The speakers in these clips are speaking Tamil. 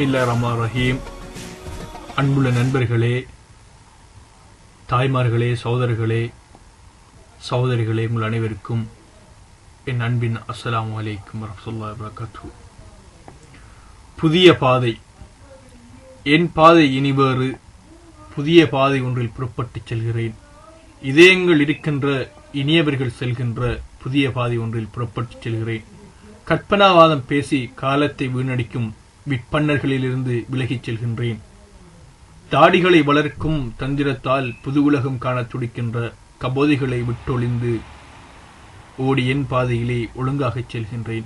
பிஸ்மில்லா ரஹ்மான் ரஹீம் அன்புள்ள நண்பர்களே தாய்மார்களே சகோதரர்களே சகோதரிகளே உங்கள் அனைவருக்கும் என் அன்பின் அஸ்லாம் வலைக்கும் வரஹ்மத்துல்லாஹி வரகாத்து புதிய பாதை. என் பாதை இனி வேறு. புதிய பாதை ஒன்றில் புறப்பட்டு செல்கிறேன். இதயங்கள் இருக்கின்ற இனியவர்கள் செல்கின்ற புதிய பாதை ஒன்றில் புறப்பட்டு செல்கிறேன். கற்பனாவாதம் பேசி காலத்தை வீணடிக்கும் விற்பன்னர்களிலிருந்து விலகிச் செல்கின்றேன். தாடிகளை வளர்க்கும் தந்திரத்தால் புது உலகம் காணத் துடிக்கின்ற கபோதிகளை விட்டொழிந்து ஓடி என் பாதையிலே ஒழுங்காகச் செல்கின்றேன்.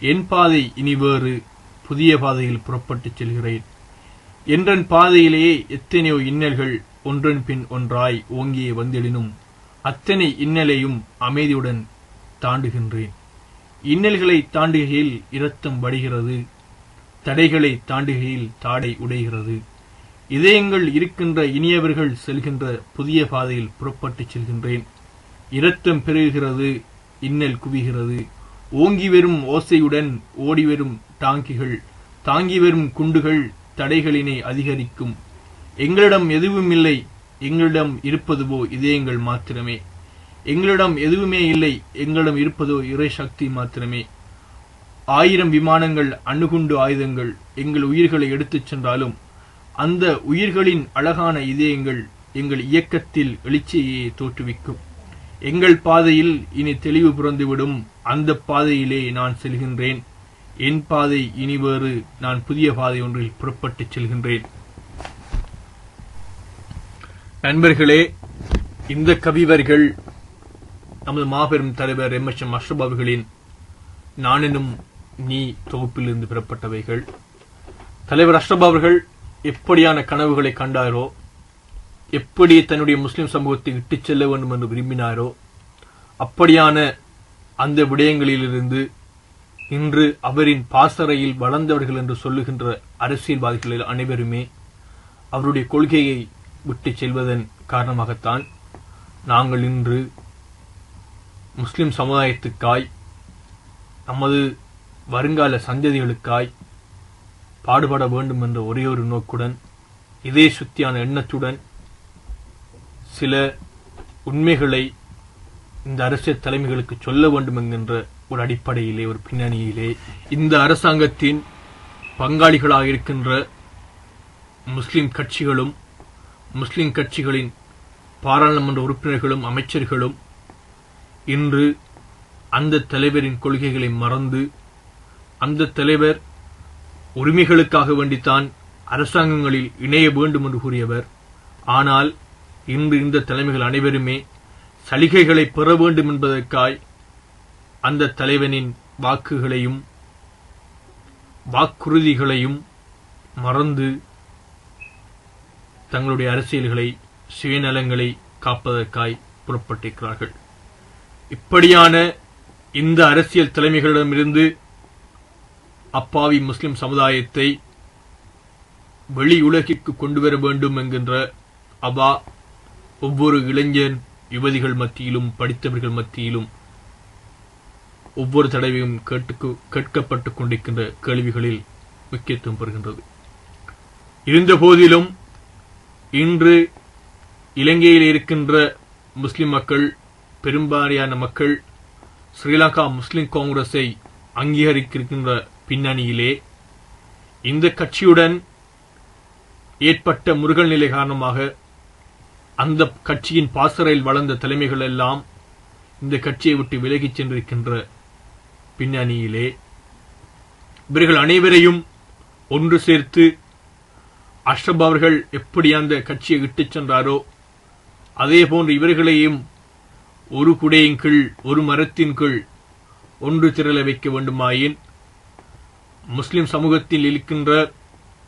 என் பாதை இனி வேறு புதிய பாதையில் புறப்பட்டுச் செல்கிறேன். என்றன் பாதையிலேயே எத்தனையோ இன்னல்கள் ஒன்றன் பின் ஒன்றாய் ஓங்கியே வந்தெழினும் அத்தனை இன்னலையும் அமைதியுடன் தாண்டுகின்றேன். இன்னல்களை தாண்டுகையில் இரத்தம் வடிகிறது. தடைகளை தாண்டுகையில் தாடை உடைகிறது. இதயங்கள் இருக்கின்ற இனியவர்கள் செல்கின்ற புதிய பாதையில் புறப்பட்டுச் செல்கின்றேன். இரத்தம் பெருகுகிறது இன்னல் குவிகிறது. ஓங்கி வரும் ஓசையுடன் ஓடி வரும் டாங்கிகள் தாங்கி வரும் குண்டுகள் தடைகளினை அதிகரிக்கும். எங்களிடம் எதுவும் இல்லை எங்களிடம் இருப்பதுவோ இதயங்கள் மாத்திரமே. எங்களிடம் எதுவுமே இல்லை எங்களிடம் இருப்பதோ இறை சக்தி மாத்திரமே. ஆயிரம் விமானங்கள் அணுகுண்டு ஆயுதங்கள் எங்கள் உயிர்களை எடுத்துச் சென்றாலும் அந்த உயிர்களின் அழகான இதயங்கள் எங்கள் இயக்கத்தில் எழுச்சியை தோற்றுவிக்கும். எங்கள் பாதையில் இனி தெளிவு புறந்துவிடும் அந்த பாதையிலே நான் செல்கின்றேன். என் பாதை இனி வேறு. நான் புதிய பாதை ஒன்றில் புறப்பட்டுச் செல்கின்றேன். நண்பர்களே இந்த கவிவர்கள் நமது மாபெரும் தலைவர் எம் எஸ் எம் அஷ்ரப் அவர்களின் நானெனும் நீ தொகுப்பிலிருந்து பெறப்பட்டவைகள். தலைவர் அஷ்ரப் அவர்கள் எப்படியான கனவுகளை கண்டாரோ எப்படி தன்னுடைய முஸ்லிம் சமூகத்தை இட்டுச் செல்ல வேண்டும் என்று விரும்பினாரோ அப்படியான அந்த விடயங்களிலிருந்து இன்று அவரின் பாசறையில் வளர்ந்தவர்கள் என்று சொல்லுகின்ற அரசியல்வாதிகளில் அனைவருமே அவருடைய கொள்கையை விட்டு செல்வதன் காரணமாகத்தான் நாங்கள் இன்று முஸ்லிம் சமுதாயத்துக்காய் நமது வருங்கால சந்ததிகளுக்காய் பாடுபட வேண்டும் என்ற ஒரே ஒரு நோக்குடன் இதே சுத்தியான எண்ணத்துடன் சில உண்மைகளை இந்த அரசியல் தலைமைகளுக்கு சொல்ல வேண்டும் என்கின்ற ஒரு அடிப்படையிலே ஒரு பின்னணியிலே இந்த அரசாங்கத்தின் பங்காளிகளாக இருக்கின்ற முஸ்லிம் கட்சிகளும் முஸ்லிம் கட்சிகளின் பாராளுமன்ற உறுப்பினர்களும் அமைச்சர்களும் இன்று அந்த தலைவரின் கொள்கைகளை மறந்து அந்த தலைவர் உரிமைகளுக்காக வேண்டித்தான் அரசாங்கங்களில் இணைய வேண்டும் என்று கூறியவர். ஆனால் இன்று இந்த தலைமைகள் அனைவருமே சலுகைகளை பெற வேண்டும் என்பதற்காய் அந்த தலைவனின் வாக்குகளையும் வாக்குறுதிகளையும் மறந்து தங்களுடைய அரசியல்களை சுயநலங்களை காப்பதற்காய் புறப்பட்டிருக்கிறார்கள். இப்படியான இந்த அரசியல் தலைமைகளிடமிருந்து அப்பாவி முஸ்லிம் சமுதாயத்தை வெளியுலகிற்கு கொண்டு வர வேண்டும் என்கின்ற அவா ஒவ்வொரு இளைஞன் யுவதிகள் மத்தியிலும் படித்தவர்கள் மத்தியிலும் ஒவ்வொரு தடவையும் கேட்டு கேட்கப்பட்டுக் கொண்டிருக்கின்ற கேள்விகளில் முக்கியத்துவம் பெறுகின்றது. இருந்த போதிலும் இன்று இலங்கையில் இருக்கின்ற முஸ்லிம் மக்கள் பெரும்பாலான மக்கள் ஸ்ரீலங்கா முஸ்லிம் காங்கிரஸை அங்கீகரிக்கின்ற பின்னணியிலே இந்த கட்சியுடன் ஏற்பட்ட முருகல் நிலை காரணமாக அந்த கட்சியின் பாசறையில் வளர்ந்த தலைமைகள் எல்லாம் இந்த கட்சியை விட்டு விலகிச் சென்றிருக்கின்ற பின்னணியிலே. இவர்கள் அனைவரையும் ஒன்று சேர்த்து அஷ்ரப் அவர்கள் எப்படி அந்த கட்சியை இட்டுச் சென்றாரோ அதே போன்று இவர்களையும் ஒரு குடையின் கீழ் ஒரு மரத்தின் கீழ் ஒன்று திரள வைக்க வேண்டுமாயின் முஸ்லிம் சமூகத்தில் இருக்கின்ற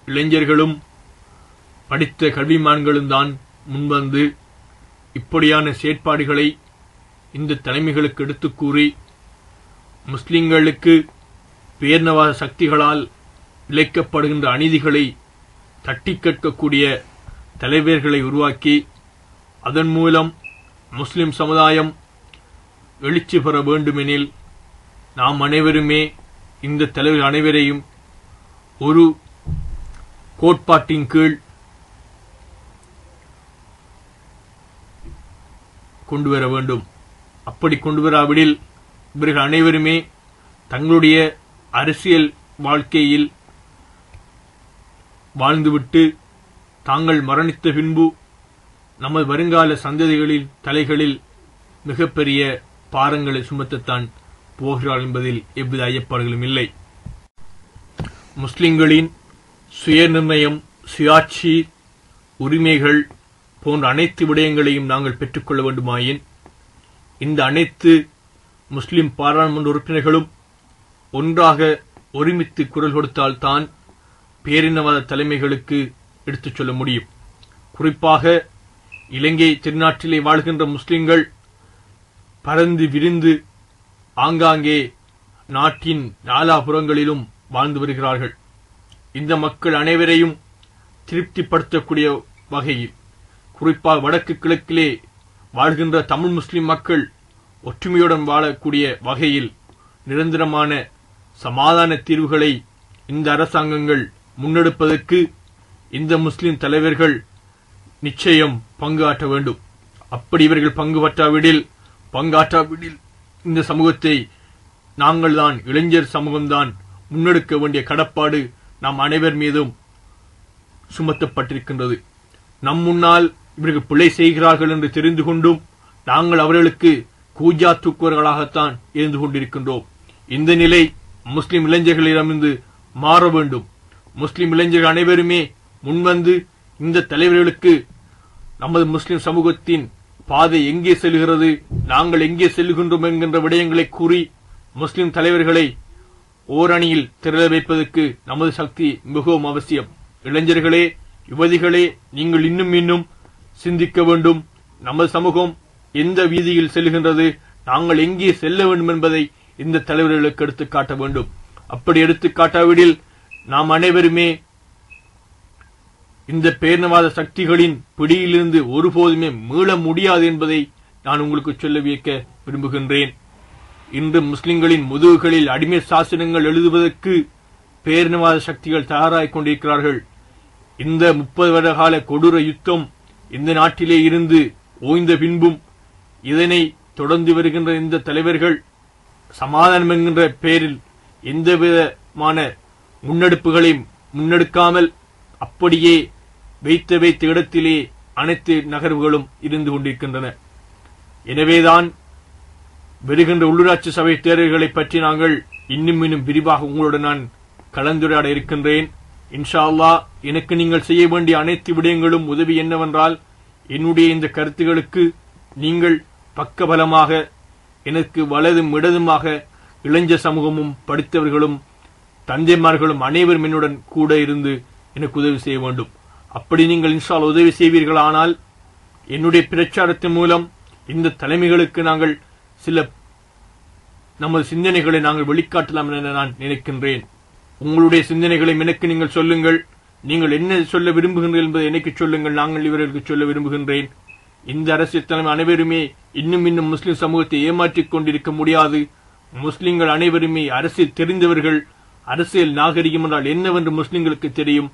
இளைஞர்களும் படித்த கல்விமான்களும் தான் முன்வந்து இப்படியான செயற்பாடுகளை இந்த தலைமைகளுக்கு எடுத்து கூறி முஸ்லிம்களுக்கு பேர்ணவாத சக்திகளால் இழைக்கப்படுகின்ற அநீதிகளை தட்டி கேட்கக்கூடிய தலைவர்களை உருவாக்கி அதன் மூலம் முஸ்லிம் சமுதாயம் எழுச்சி பெற வேண்டுமெனில் நாம் அனைவருமே இந்த தலைவர்கள் அனைவரையும் ஒரு கோட்பாட்டின் கீழ் கொண்டு வர வேண்டும். அப்படி கொண்டு வராவிடில் இவர்கள் அனைவருமே தங்களுடைய அரசியல் வாழ்க்கையில் வாழ்ந்துவிட்டு தாங்கள் மரணித்த பின்பு நமது வருங்கால சந்ததிகளில் தலைகளில் மிகப்பெரிய பாரங்களை சுமத்தத்தான் போகிறார் என்பதில் எவ்வித ஐயப்பாடுகளும் இல்லை. முஸ்லிம்களின் சுயநிர்ணயம் சுயாட்சி உரிமைகள் போன்ற அனைத்து விடயங்களையும் நாங்கள் பெற்றுக்கொள்ள வேண்டுமாயின் இந்த அனைத்து முஸ்லிம் பாராளுமன்ற உறுப்பினர்களும் ஒன்றாக ஒருமித்து குரல் கொடுத்தால்தான் பேரினவாத தலைமைகளுக்கு எடுத்துச் சொல்ல முடியும். குறிப்பாக இலங்கை திருநாட்டிலே வாழ்கின்ற முஸ்லிம்கள் பறந்து விரிந்து ஆங்காங்கே நாட்டின் நாலாபுறங்களிலும் வாழ்ந்து வருகிறார்கள். இந்த மக்கள் அனைவரையும் திருப்திப்படுத்தக்கூடிய வகையில் குறிப்பாக வடக்கு கிழக்கிலே வாழ்கின்ற தமிழ் முஸ்லிம் மக்கள் ஒற்றுமையுடன் வாழக்கூடிய வகையில் நிரந்தரமான சமாதான தீர்வுகளை இந்த அரசாங்கங்கள் முன்னெடுப்பதற்கு இந்த முஸ்லிம் தலைவர்கள் நிச்சயம் பங்கு ஆற்ற வேண்டும். அப்படி இவர்கள் பங்கு பற்றாவிடில் பங்காற்றாவிடில் இந்த சமூகத்தை நாங்கள் தான் இளைஞர் சமூகம்தான் முன்னெடுக்க வேண்டிய கடப்பாடு நாம் அனைவர் மீதும் சுமத்தப்பட்டிருக்கின்றது. நம் முன்னால் இவர்கள் பிழை செய்கிறார்கள் என்று தெரிந்து கொண்டும் நாங்கள் அவர்களுக்கு கூஜா தூக்குவர்களாகத்தான் இருந்து கொண்டிருக்கின்றோம். இந்த நிலை முஸ்லிம் இளைஞர்களிடமிருந்து மாற வேண்டும். முஸ்லிம் இளைஞர்கள் அனைவருமே முன்வந்து இந்த தலைவர்களுக்கு நமது முஸ்லிம் சமூகத்தின் பாதை எங்கே செல்கிறது? நாங்கள் எங்கே செல்கின்றோம் என்கின்ற விடயங்களை கூறி முஸ்லிம் தலைவர்களை ஓரணியில் திரள வைப்பதற்கு நமது சக்தி மிகவும் அவசியம். இளைஞர்களே யுவதிகளே நீங்கள் இன்னும் இன்னும் சிந்திக்க வேண்டும். நமது சமூகம் எந்த வீதியில் செல்கின்றது? நாங்கள் எங்கே செல்ல வேண்டும் என்பதை இந்த தலைவர்களுக்கு எடுத்துக்காட்ட வேண்டும். அப்படி எடுத்துக்காட்டாவிடில் நாம் அனைவருமே இந்த பேரினவாத சக்திகளின் பிடியிலிருந்து ஒருபோதுமே மீள முடியாது என்பதை நான் உங்களுக்கு சொல்ல வியக்க விரும்புகின்றேன். இன்று முஸ்லிம்களின் முதுகுகளில் அடிமை சாசனங்கள் எழுதுவதற்கு பேரினவாத சக்திகள் தயாராகிக் கொண்டிருக்கிறார்கள். இந்த முப்பது வருட கால கொடூர யுத்தம் இந்த நாட்டிலே இருந்து ஓய்ந்த பின்பும் இதனை தொடர்ந்து வருகின்ற இந்த தலைவர்கள் சமாதானம் என்கின்ற பெயரில் எந்தவிதமான முன்னெடுப்புகளையும் முன்னெடுக்காமல் அப்படியே வைத்த வைத்த இடத்திலே அனைத்து நகர்வுகளும் இருந்து கொண்டிருக்கின்றன. எனவேதான் வருகின்ற உள்ளூராட்சி சபை தேர்தல்களை பற்றி நாங்கள் இன்னும் இன்னும் விரிவாக உங்களுடன் நான் கலந்துரையாட இருக்கின்றேன். இன்ஷா அல்லா எனக்கு நீங்கள் செய்ய வேண்டிய அனைத்து விடயங்களும் உதவி என்னவென்றால் என்னுடைய இந்த கருத்துகளுக்கு நீங்கள் பக்கபலமாக எனக்கு வலதும் இடதுமாக இளைஞ சமூகமும் படித்தவர்களும் தந்தைமார்களும் அனைவரும் என்னுடன் கூட இருந்து எனக்கு உதவி செய்ய வேண்டும். அப்படி நீங்கள் இன்ஷால் உதவி செய்வீர்கள். ஆனால் என்னுடைய பிரச்சாரத்தின் மூலம் இந்த தலைமைகளுக்கு நாங்கள் சில நமது சிந்தனைகளை நாங்கள் வெளிக்காட்டலாம் என நான் நினைக்கின்றேன். உங்களுடைய சிந்தனைகளை எனக்கு நீங்கள் சொல்லுங்கள். நீங்கள் என்ன சொல்ல விரும்புகின்றீர்கள் என்பதை எனக்கு சொல்லுங்கள். நாங்கள் இவர்களுக்கு சொல்ல விரும்புகின்றேன். இந்த அரசியல் தலைமை அனைவருமே இன்னும் இன்னும் முஸ்லிம் சமூகத்தை ஏமாற்றிக் கொண்டிருக்க முடியாது. முஸ்லிம்கள் அனைவருமே அரசியல் தெரிந்தவர்கள். அரசியல் நாகரிகம் என்றால் என்னவென்று முஸ்லிம்களுக்கு தெரியும்.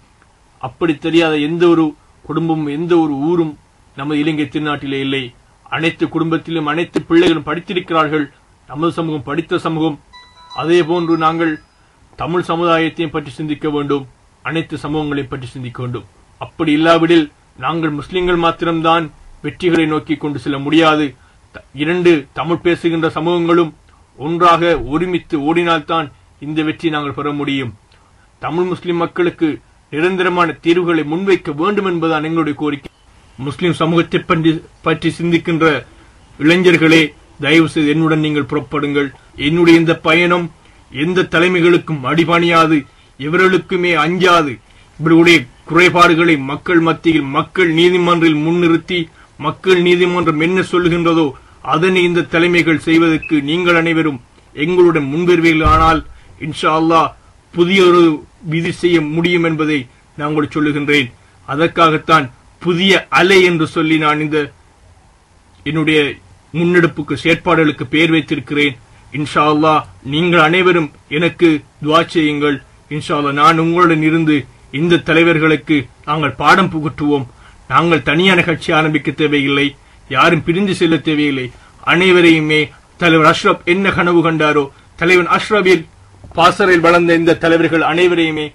அப்படி தெரியாத எந்த ஒரு குடும்பமும் எந்த ஒரு ஊரும் நமது இலங்கை திருநாட்டிலே இல்லை. அனைத்து குடும்பத்திலும் அனைத்து பிள்ளைகளும் படித்திருக்கிறார்கள். நமது சமூகம் படித்த சமூகம். அதே போன்று நாங்கள் தமிழ் சமுதாயத்தையும் பற்றி சிந்திக்க வேண்டும். அனைத்து சமூகங்களையும் பற்றி சிந்திக்க வேண்டும். அப்படி இல்லாவிடில் நாங்கள் முஸ்லிம்கள் மாத்திரம்தான் வெற்றிகளை நோக்கி கொண்டு செல்ல முடியாது. த- இரண்டு தமிழ் பேசுகின்ற சமூகங்களும் ஒன்றாக ஒருமித்து ஓடினால்தான் இந்த வெற்றி நாங்கள் பெற முடியும். தமிழ் முஸ்லிம் மக்களுக்கு நிரந்தரமான தீர்வுகளை முன்வைக்க வேண்டும் என்பதுதான் எங்களுடைய கோரிக்கை. முஸ்லிம் சமூகத்தை பற்றி பற்றி சிந்திக்கின்ற இளைஞர்களே தயவு செய்து என்னுடன் நீங்கள் புறப்படுங்கள். என்னுடைய இந்த பயணம் எந்த தலைமைகளுக்கும் அடிபணியாது இவர்களுக்குமே அஞ்சாது. இவர்களுடைய குறைபாடுகளை மக்கள் மத்தியில் மக்கள் நீதிமன்றில் முன்னிறுத்தி மக்கள் நீதிமன்றம் என்ன சொல்லுகின்றதோ அதனை இந்த தலைமைகள் செய்வதற்கு நீங்கள் அனைவரும் எங்களுடன் முன்வருவீர்கள் ஆனால் இன்ஷா அல்லாஹ் புதிய ஒரு விதி செய்ய முடியும் என்பதை நான் உங்களுக்கு சொல்லுகின்றேன். அதற்காகத்தான் புதிய அலை என்று சொல்லி நான் இந்த என்னுடைய முன்னெடுப்புக்கு செயற்பாடுகளுக்கு பெயர் வைத்திருக்கிறேன். இன்ஷா அல்லா நீங்கள் அனைவரும் எனக்கு துவா செய்யுங்கள். இன்ஷா அல்லா நான் உங்களுடன் இருந்து இந்த தலைவர்களுக்கு நாங்கள் பாடம் புகட்டுவோம் நாங்கள் தனியான கட்சி ஆரம்பிக்க தேவையில்லை. யாரும் பிரிந்து செல்ல தேவையில்லை. அனைவரையுமே தலைவர் அஷ்ரப் என்ன கனவு கண்டாரோ தலைவன் அஷ்ரபில் பாசறையில் வளர்ந்த இந்த தலைவர்கள் அனைவரையுமே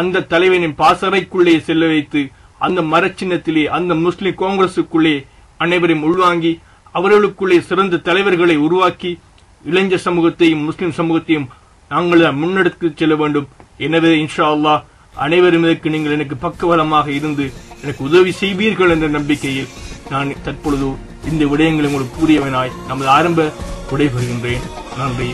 அந்த தலைவனின் பாசறைக்குள்ளே செல்ல வைத்து அந்த மரச்சின்னத்திலே அந்த முஸ்லிம் காங்கிரசுக்குள்ளே அனைவரையும் உள்வாங்கி அவர்களுக்குள்ளே சிறந்த தலைவர்களை உருவாக்கி இளைஞர் சமூகத்தையும் முஸ்லிம் சமூகத்தையும் நாங்கள் முன்னெடுத்து செல்ல வேண்டும். எனவே இன்ஷா அல்லாஹ் அனைவரும் இதற்கு நீங்கள் எனக்கு பக்கபலமாக இருந்து எனக்கு உதவி செய்வீர்கள் என்ற நம்பிக்கையில் நான் தற்பொழுது இந்த விடயங்களை உங்களுக்கு கூறியவனாய் நமது ஆரம்ப விடைபெறுகின்றேன். நன்றி.